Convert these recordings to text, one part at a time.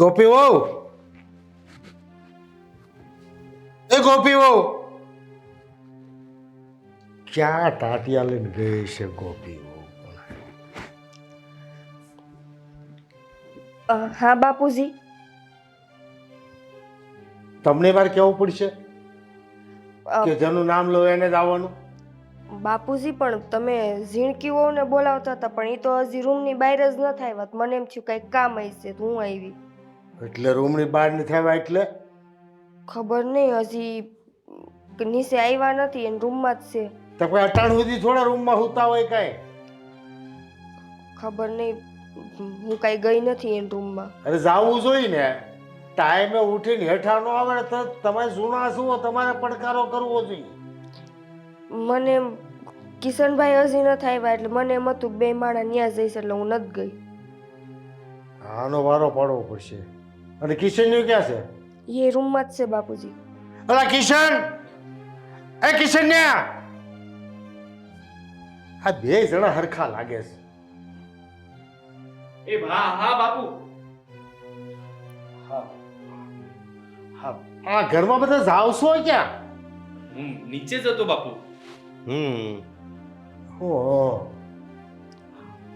ગોપી વહુ? એ ગોપી વહુ. ક્યાં ટાટિયા લઈને ગઈ છે ગોપી હા બાપુજી. તમને વાર કેવું પડશે કે જેનું નામ લો એને જ આવવાનું? બાપુજી પણ તમે ઝીણકી વહુને બોલાવતા હતા પણ એ તો હજી રૂમની બહાર જ ન થાય મને એમ થયું કંઈક કામ હશે તો હું આવી. એટલે રૂમની બહાર નથી આવ્યા એટલે? ખબર નહીં હજી નીચે આવ્યા નથી એને રૂમમાં જ છે. તો કોઈ અટાણ સુધી થોડા રૂમમાં હોતા હોય કાંઈ? ખબર નહીં હું કાંઈ ગઈ નથી એના રૂમમાં. અરે જાવું જોઈએ ને. ટાઈમે ઉઠીને હેઠા ન આવે તો તમે જૂના છો તમારે પડકારો કરવો જોઈએ. મને કિશનભાઈ હજી ન આવ્યા એટલે મને એમ હતું બે માણા ન્યા જઈશ એટલે હું નથી ગઈ. આનો વારો પાડવો પડશે. અને કિશનનું ક્યાં છે? એ રૂમમાં જ છે બાપુજી. અલા કિશન! એ કિશન્યા આ બે જણા હરખા લાગે છે. એ હા હા બાપુ. હા. હા. આ ઘરમાં બધા જાવશો ક્યાં? હું નીચે જતો બાપુ. હમ. ઓ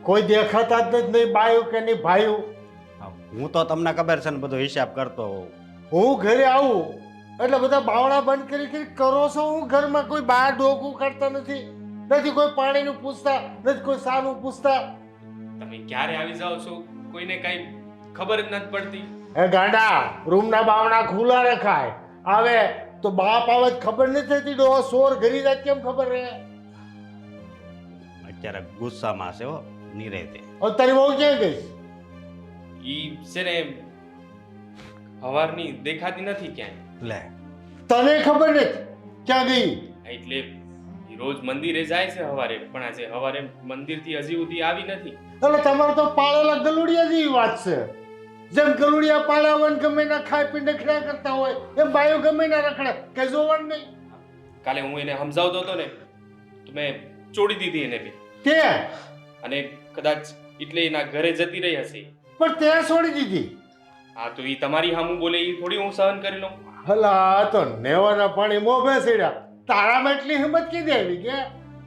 કોઈ દેખાતા જ નથી નહીં બાયું કે નહીં ભાયું? હું તો તમને ખબર છે ને બધો હિસાબ કરતો હોઉં. હું ઘરે આવું એટલે બધા બાવડા બંધ કરી કરી કરો છો? હું ઘરમાં કોઈ બહાર ડોકું કરતા નથી નથી કોઈ પાણીનું પૂછતા નથી કોઈ સાનું પૂછતા. તમે ક્યારે આવી જાઓ છો? કોઈને કઈ ખબર જ નથી પડતી. હે ગાંડા રૂમના બાવડા ખુલ્લા રખાય. આવે તો બાપ આવે ખબર નથી થતી ડો સોર ઘરી જાય કેમ ખબર રહે? અત્યારે ગુસ્સામાં છે હો નિરેતે. અત્યારે તારી બહુ ક્યાં ગઈ ઈ છે ને હવારની દેખાતી નથી ક્યાંય. લે તને ખબર નથી ક્યાં ગઈ? એટલે ઈ રોજ મંદિરે જાય છે હવારે પણ આજે હવારે મંદિરથી હજી સુધી આવી નથી. એટલે તમારે તો પાળેલા ગલુડિયા જેવી વાત છે. જેમ ગલુડિયા પાળ્યા હોય ને ગમે ના ખાઈ પીને નખડા કરતા હોય એમ બાયો ગમે ના રખડે કે જોવાનું નહીં. કાલે હું એને સમજાવતો હતો ને તો મેં ચોડી દીધી એને બી. કે? અને કદાચ એટલે એના ઘરે જતી રહી હશે. પણ તે છોડી દીધી. આ તો ઈ તમારી સામું બોલે ઈ થોડી હું સહન કરી લઉં. હલા તો નેવાના પાણી મો સેડ્યા. તારામાં એટલી હિંમત કીધી આવી કે?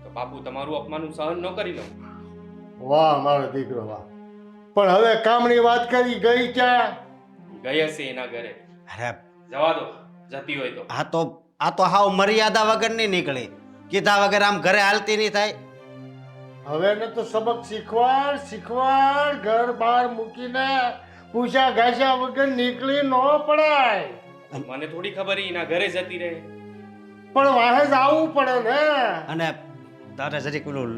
તો બાપુ તમારું અપમાન હું સહન ન કરી લઉં. વાહ મારો દીકરો વાહ. પણ હવે કામની વાત કરી ગઈ ક્યાં? ગઈ હશે એના ઘરે. અરે જવા દો જતી હોય તો. આ તો આ તો હાવ મર્યાદા વગર નહીં નીકળી. કીધા વગર આમ ઘરે હાલતી નહીં થાય. હવે ને તો સબક શીખવાડ શીખવાડ ઘર બહાર મૂકીને પૂછા ઘાસ્યા વગર નીકળી ન પડાય. મને થોડી ખબર ઈ એના ઘરે જતી રહે. પણ વાહે જ આવવું પડે ને. અને તારે જરીક પેલું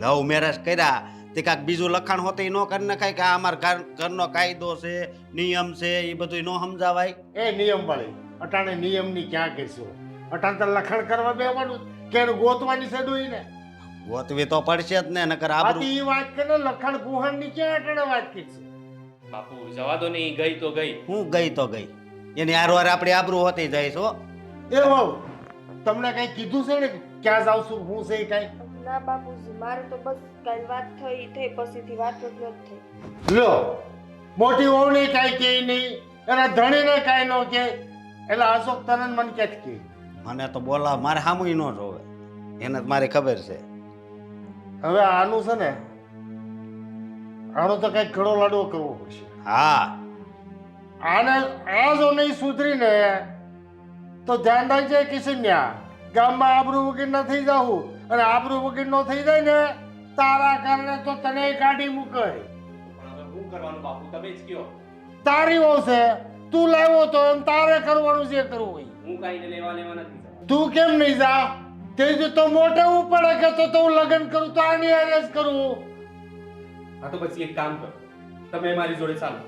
લવ મેરેજ કર્યા તે કાંક બીજું લખાણ હોતે ન કરી નખાય કે આ અમારા ઘર ઘરનો કાયદો છે નિયમ છે એ બધું ન સમજાવાય? એ નિયમ વાળી અટાણે નિયમની ક્યાં કહેશું? અટાણે તો લખાણ કરવા બેવાનું કે ગોતવાની છે ડોઈ ને ગોતવી તો પડશે જ ને નકર આબરૂ આથી ઈ વાત કરે લખણ ગુહણની ક્યાં અટાણે વાત કીધી છે? બાપુ જવા દો ને ઈ ગઈ તો ગઈ. હું ગઈ તો ગઈ. એની હારવાર આપણી આબરૂ હોતી જાય છો એ વાવ તમને કઈ કીધું છે ને ક્યાં જાવ છું હું છે કઈ કાંઈ? ના બાપુજી મારે તો બસ કાલ વાત થઈ થઈ પછીથી વાત જ નથી થઈ. લો મોટી વહુને કાંઈ કે નહીં એના ધણીને કાંઈ ન કહે એટલે અશોક તનન મન કે જ કહે? મને તો બોલા મારે સામું ન જોવે. એને જ મારી ખબર છે. હવે આનું છે ને આનો તો કંઈક ઘડો લાડવો કરવો પડશે. હા. આને આ જો નહીં સુધરીને તો ધ્યાન રાખજે કિશન્યા ગામમાં આબરૂ વગર ન થઈ જાવું અને આબરૂ વગર નો થઈ જાય ને તારા કારણે તો તને કાઢી મૂકે શું કરવાનું બાપુ તમે જ કયો. તારી વહુ છે તું લાવ્યો તો એમ તારે કરવાનું જે કરવું હોય. હું કાંઈ લેવા લેવા નથી તું કેમ નહીં જા? તે જ તો મોટે પડે કે તો તો હું લગ્ન કરું તો આની જ કરું. હા તો પછી એક કામ કરો. તમે મારી જોડે ચાલો.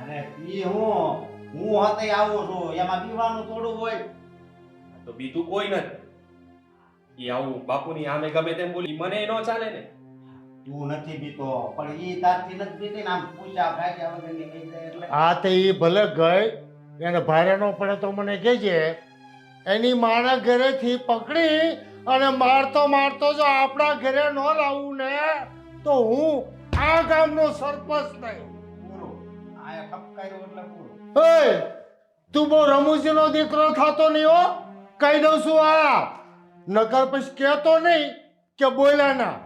અરે પી હું હું હોતે આવું છું. એમાં પીવાનું થોડું હોય. તો બીજું કોઈ નથી. એ આવું બાપુની આમે ગમે તેમ બોલી મને ન ચાલે ને. તું નથી પીતો પણ એ તારથી નથી પીતી ને આમ પૂછા ખાયા વગરની કહી જાય એટલે. આ તે ઈ ભલે ગઈ એને ભારે ન પડે તો મને કહેજે. એની મારા ઘરેથી પકડી અને મારતો મારતો જો આપણા ઘરે ન લાવું ને તો હું આ ગામનો સરપંચ થયો પૂરું. આ કપકાઈ ઓય તું બહુ રમૂજીનો દીકરો થતો નહીં હો. કહી દઉં છું આ. નકર પછી કહેતો નહીં કે બોલ્યા ના.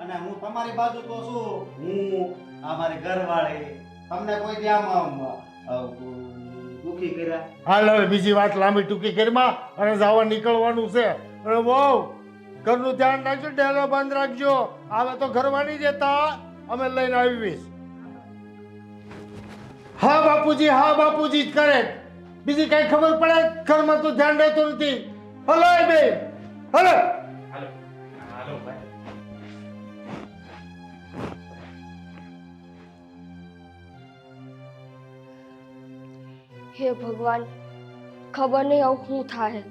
અને હું તમારી બાજુ તો છું. હું અમારી ઘરવાળી. તમને કોઈ દી કર્યા. હાલ હવે બીજી વાત લાંબી ટૂંકી કરીમાં અને જવા નીકળવાનું છે. અને વહુ, ઘરનું ધ્યાન રાખજો ડેલો બંધ રાખજો. આવે તો ઘરવાની જતા અમે લઈને આવીશ. હા બાપુજી હા બાપુજી, જ કરે. બીજી કઈ ખબર પડે? ઘરમાં તો ધ્યાન રહેતું નથી. હલો બે હાલો હે ભગવાન ખબર નહીં આવું શું થાય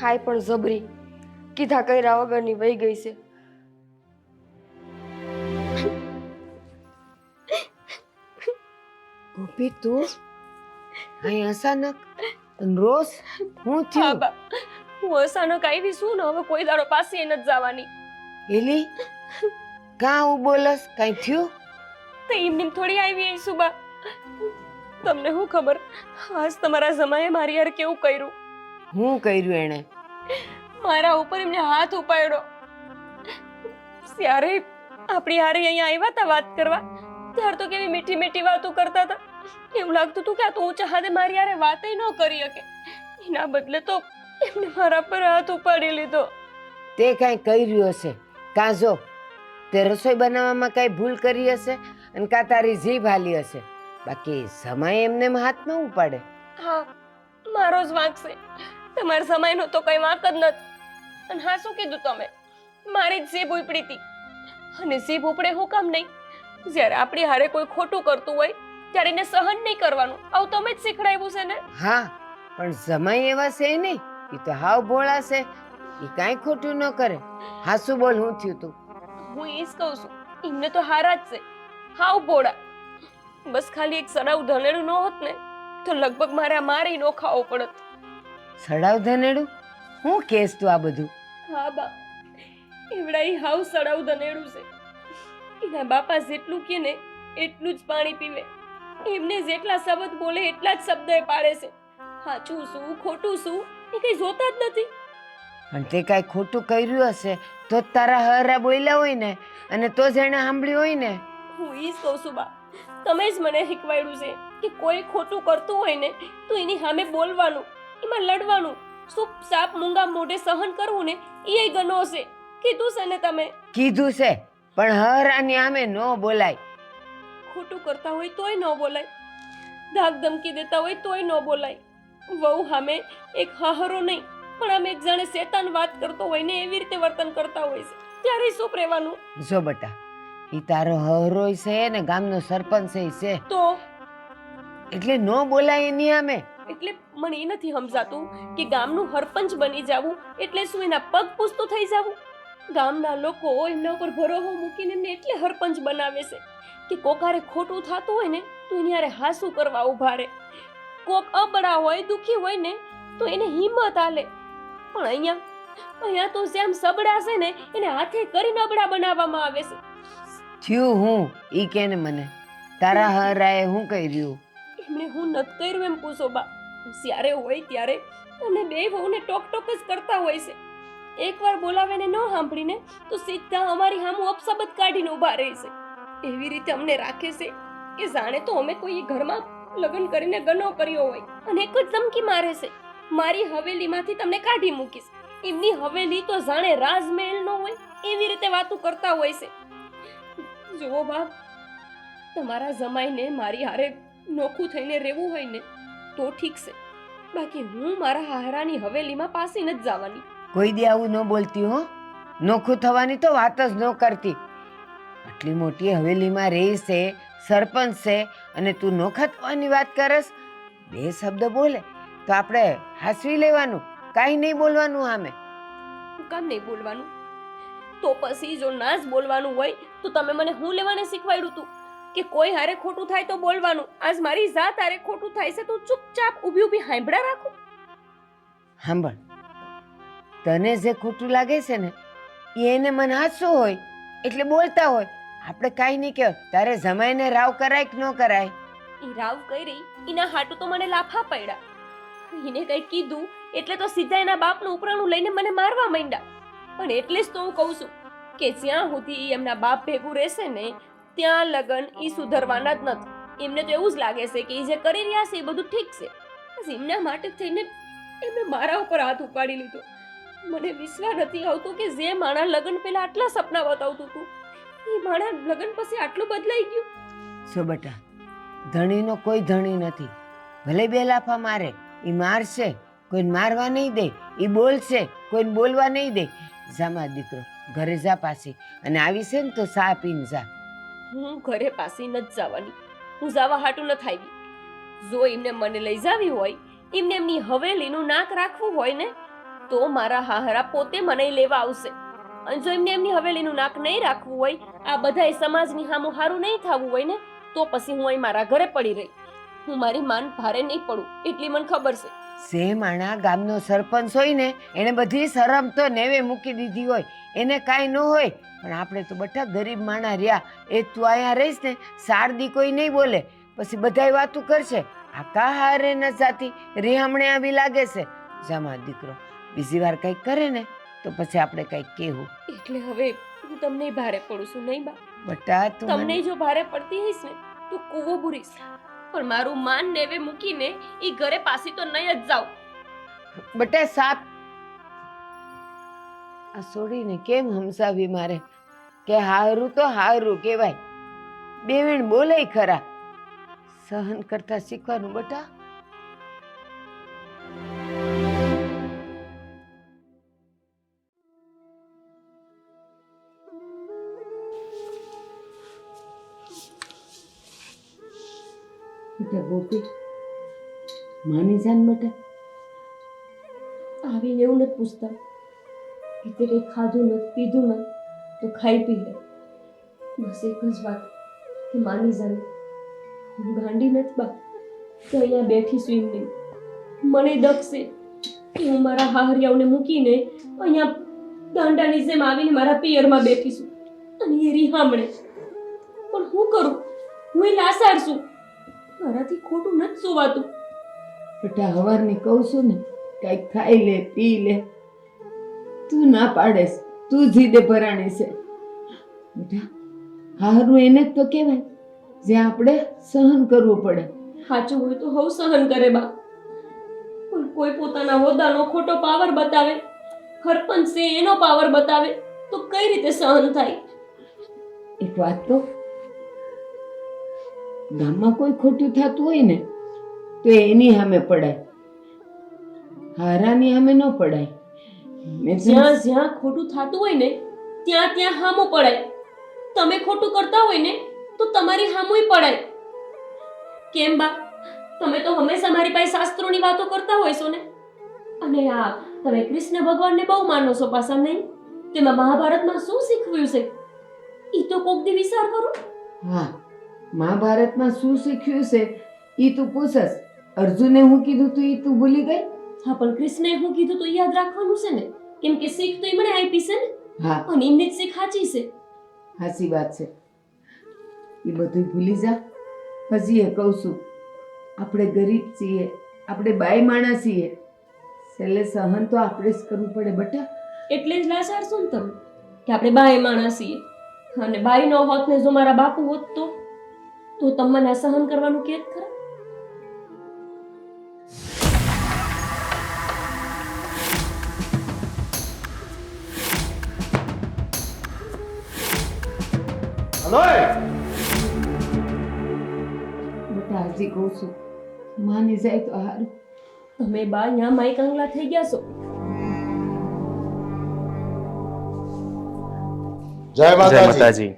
હાય પણ જબરી કીધા કર્યા વગરની વહી ગઈ છે. ગોપી તું અહીં અચાનક રોજ હું થયું? હું અચાનક આવી છું ને હવે કોઈ દાડો પાસે નથી જવાની. એલી કાં હું બોલસ કઈ થયું? તો એમની થોડી આવી સુબા બા. તમને શું ખબર? આજ તમારા જમાએ મારી યાર કેવું કર્યું? હું કર્યું એણે? મારા ઉપર એમને હાથ ઉપાડ્યો. ત્યારે આપણી હારે અહીંયા આવ્યા હતા વાત કરવા ત્યાર તો કેવી મીઠી મીઠી વાતો કરતા હતા. એવું લાગતું હતું કે આ તો ઊંચા ચાહતે મારી હારે વાતય ન કરી શકે. એના બદલે તો એમને મારા પર હાથ ઉપાડી લીધો. તે કાંઈ કર્યું હશે? કાં જો? તે રસોઈ બનાવવામાં કાંઈ ભૂલ કરી હશે? અને કાં તારી જીભ હાલી હશે? બાકી સમય એમને હાથ ન ઉપાડે. હા મારો જ વાંક છે. તમારા સમયનો તો કઈ વાંક જ નથી. અને હા શું કીધું તમે? મારી જ જીભ ઉપડી હતી. અને જીભ ઉપડે હું કામ નહીં? જ્યારે આપણી હારે કોઈ ખોટું કરતું હોય ત્યારે એને સહન નહીં કરવાનું. આવું તમે જ શીખડાવ્યું છે ને? હા પણ સમય એવા છે નહીં એ તો હાવ ભોળા છે. એ કાંઈ ખોટું ન કરે. હા શું બોલ હું થયું તું. હું એ જ કહું છું. એમને તો હારા જ છે. હાવ ભોળા. બસ ખાલી એક સડાવ ધનેડું ન હોત ને તો લગભગ મારે મારી નો ખાવો પડત. સડાવ ધનેડું? હું કેસ તું આ બધું? હા બા એવડા ઈ હાવ સડાવ ધનેડું છે. એના બાપા જેટલું કે ને એટલું જ પાણી પીવે. એમને જેટલા શબ્દ બોલે એટલા જ શબ્દ એ પાડે છે. સાચું શું ખોટું શું એ કઈ જોતા જ નથી. પણ તે કાંઈ ખોટું કર્યું હશે તો જ તારા હરા બોલ્યા હોય ને અને તો જ એણે સાંભળ્યું હોય ને. હું ઈ જ કહું છું બા તમે જ મને શીખવાડ્યું છે કે કોઈ ખોટું કરતું હોય ને તો એની સામે બોલવાનું એમાં લડવાનું શું સાપ મૂંગા મોઢે સહન કરવું ને એ ગનો છે. કીધું છે ને તમે? કીધું છે પણ હરાની આમે ન બોલાય. ખોટું કરતા હોય તોય ન બોલાય. ધાક ધમકી દેતા હોય તોય ન બોલાય. વહુ સામે એક હાહરો નહીં પણ આમ એક જાણે શેતાન વાત કરતો હોય ને એવી રીતે વર્તન કરતા હોય છે. ત્યારે શું રહેવાનું? જો બટા ઈ તારો હરોય છે ને ગામનો સરપંચ છે ઈ છે. તો? એટલે ન બોલાય એની આમે. એટલે મને એ નથી સમજાતું કે ગામનું હરપંચ બની જાવું એટલે શું એના પગ પૂછતું થઈ જાવું? ગામના લોકો એમના ઉપર ભરોહો મૂકીને એમને એટલે હરપંચ બનાવે છે કે કોકારે ખોટું થતું હોય ને તો એની હારે હાસુ કરવા ઊભા રહે. કોક અબડા હોય દુખી હોય ને તો એને હિંમત આલે. પણ અહીંયા અહીંયા તો જેમ સબડા છે ને એને હાથે કરીને અબડા બનાવવામાં આવે છે. થયું હું ઈ કે ને મને? તારા હરાએ હું કર્યું? એમણે હું નત કર્યું એમ પૂછો બા. જ્યારે હોય ત્યારે અને બે વહુને ટોક ટોક જ કરતા હોય છે. એકવાર બોલાવેને ન સાંભળીને તો સીધા અમારી હામું અપશબ્દ કાઢીને ઊભા રહે છે. એવી રીતે અમને રાખે છે કે જાણે તો અમે કોઈ ઘરમાં લગ્ન કરીને ગનો કર્યો હોય અને એક જ ધમકી મારે છે. મારી હવેલીમાંથી તમને કાઢી મૂકીશ. એમની હવેલી તો જાણે રાજમહેલ નો હોય એવી રીતે વાતો કરતા હોય છે. જુઓ બા તમારા જમાઈને મારી હારે નોખું થઈને રહેવું હોય ને તો ઠીક છે. બાકી હું મારા હારાની હવેલીમાં પાસી નથી જવાની. કોઈ દી આવું ન બોલતી હો. નોખું થવાની તો વાત જ ન કરતી. આટલી મોટી હવેલીમાં રહી છે સરપંચ છે અને તું નોખા થવાની વાત કરસ? બે શબ્દ બોલે તો આપણે હાસવી લેવાનું. કાંઈ નહીં બોલવાનું આમે. કામ નહીં બોલવાનું? તો પછી જો ના જ બોલવાનું હોય તો તમે મને હું લેવાને શીખવાડ્યું તું? કે કોઈ હારે ખોટું થાય તો બોલવાનું. આજ મારી જાત હારે ખોટું થાય છે તો ચૂપચાપ ઊભી ઊભી હાંભળા રાખો. સાંભળ તને જે ખોટું લાગે છે ને એને મને હાસું હોય એટલે બોલતા હોય. આપણે કાંઈ નહીં કહો તારે જમાઈને રાવ કરાય કે ન કરાય? એ રાવ કરી એના હાટું તો મને લાફા પડ્યા. એને કંઈ કીધું એટલે તો સીધા એના બાપનું ઉપરાણું લઈને મને મારવા માંડ્યા. પણ એટલે જ તો હું કહું છું કે જ્યાં સુધી એમના બાપ ભેગું રહેશે ને, ત્યાં લગન એ સુધરવાના જ નથી. એમને તો એવું જ લાગે છે કે એ જે કરી રહ્યા છે એ બધું ઠીક છે. બસ એમના માટે થઈને એમને મારા ઉપર હાથ ઉપાડી લીધો. મને વિશ્વાસ નથી આવતો કે જે માણા લગન પહેલા આટલા સપના બતાવતું હતું એ માણા લગન પછી આટલું બદલાઈ ગયું. જો બેટા, ધણીનો કોઈ ધણી નથી. ભલે બે લાફા મારે એ મારશે, કોઈને મારવા નહીં દે એ બોલશે, કોઈને બોલવા નહીં દે. જા મારો દીકરો, ઘરે જા પાસી અને આવી છે ને તો સા પીને જા. હું ઘરે પાસી નથી જવાની. હું જવા હાટું નથી આવી જો એમને મને લઈ જાવી હોય, એમને એમની હવેલીનું નાક રાખવું હોય ને, તો મારા હાહરા પોતે મને લેવા આવશે. અને જો એમને એમની હવેલીનું નાક નહીં રાખવું હોય, આ બધાય સમાજની હામું હારું નહીં થવું હોય ને, તો પછી હું અહીં મારા ઘરે પડી રહી. હું મારી માન ભારે નહીં પડું, એટલી મને ખબર છે. સે માણા ગામનો સરપંચ હોય ને એને બધી શરમ તો નેવે મૂકી દીધી હોય. એને કાંઈ ન હોય પણ આપણે તો બધા ગરીબ માણા રહ્યા. એ તું અહીંયા રહીશ ને સારદી કોઈ નહીં બોલે. પછી બધાય વાતું કરશે. આ કા હારે ન સાથી રિહામણે આવી લાગે છે. જામા દીકરો બીજી વાર કંઈક કરે ને તો પછી આપણે કંઈક કહેવું. એટલે હવે હું તમને ભારે પડું છું નહીં બા? બટા તમને જો ભારે પડતી હઈશ ને તો કૂવો બુરીશ. પણ મારું માન નેવે મૂકીને ઈ ઘરે પાછી તો નહીં જ જાઉં. બટે સાપ, આ છોડીને કેમ હમસાવી મારે? કે હારું તો હારું કહેવાય. બેવીણ બોલે ખરા. સહન કરતા શીખવાનું બટા? બેટા ગોપી, માની જાન બેટા. આવીને એવું નથી પૂછતા. કે તે કંઈ ખાધું નથી, પીધું નથી, તો ખાઈ પી લે. બસ એક જ વાત કે માની જાને. હું ગાંડી નથી બા, તો અહીંયા બેઠી છું એમ નહીં મને દખશે કે હું મારા હાહરિયાઓને મૂકીને અહીંયા ગાંડાની જેમ આવીને મારા પિયરમાં બેઠી છું. અને એ રીહામણે. પણ હું કરું? હું એ લાસાર છું. મારાથી ખોટું નથી સુવાતું. બેટા હવારને કહું છું ને કંઈક ખાઈ લે પી લે. તું ના પાડેસ તું જીદે ભરાણી છે. બેટા હારું એને જ તો કહેવાય જે આપણે સહન કરવું પડે. સાચું હોય તો હવ સહન કરે બા પણ કોઈ પોતાના હોદાનો ખોટો પાવર બતાવે હરપંચ છે એનો પાવર બતાવે તો કઈ રીતે સહન થાય? એક વાત તો ગામમાં કોઈ ખોટું થતું હોય ને તો એની સામે પડાય. હારાની સામે ન પડાય. જ્યાં જ્યાં ખોટું થતું હોય ને ત્યાં ત્યાં હામો પડાય. તમે ખોટું કરતા હોય ને તો તમારી હામોય પડાય. કેમ બા? તમે તો હંમેશા મારી પાસે શાસ્ત્રોની વાતો કરતા હોય છો ને. અને આ તમે કૃષ્ણ ભગવાનને બહુ માનો છો પાછા નહીં? તેમાં મહાભારતમાં શું શીખવ્યું છે? એ તો કોક દી વિચાર કરો. હા. મહાભારતમાં શું શીખ્યું છે? એ તું પૂછસ અર્જુને હું કીધું તું એ તું ભૂલી ગઈ? હા પણ કૃષ્ણએ હું કીધું તો યાદ રાખવાનું છે ને? કેમ કે શીખ તો એમણે આપી છે ને? હા. અને એમની જ શીખ સાચી છે. હાચી વાત છે. એ બધું ભૂલી જા. હજી એ કહું છું. આપણે ગરીબ છીએ. આપણે બાઈ માણસ છીએ. છેલ્લે સહન તો આપણે જ કરવું પડે બટા. એટલે જ લાચાર છું ને તમે? કે આપણે બાય માણસ છીએ. અને બાઈ નો હોત ને જો મારા બાપુ હોત તો? તો તમને અસહન કરવાનું કેત ખરા? હજી કહું છું. માની જાય તો તમે બા અહીંયા માઈ કંગલા થઈ ગયા છો? જય માતાજી.